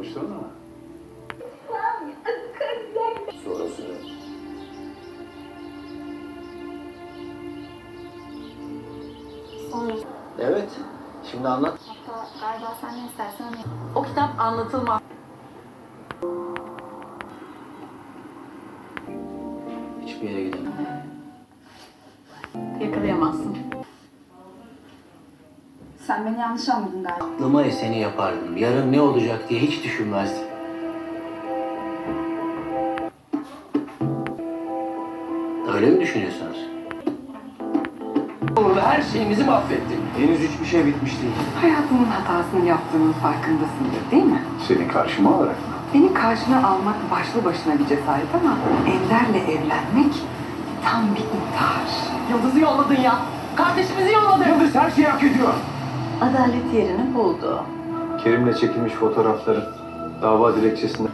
Konuştun mu? Sonrasını. Evet. Şimdi anlat. Hatta galiba sen ne istersen. O kitap anlatılmaz. Hiçbir yere gidemem. Yakalayamazsın. Sen beni yanlış anladın galiba. Aklıma eseni yapardım. Yarın ne olacak diye hiç düşünmezdim. Öyle mi düşünüyorsunuz? Uğurlu her şeyimizi mahvettin. Henüz hiçbir şey bitmiş değil. Hayatının hatasını yaptığının farkındasındır değil mi? Seni karşıma alarak mı? Beni karşına almak başlı başına bir cesaret ama Ender'le evlenmek tam bir intihar. Yıldız'ı yolladın ya. Kardeşimizi yolladın. Yıldız her şeyi hak ediyor adalet yerini buldu. Kerim'le çekilmiş fotoğrafların dava dilekçesinde...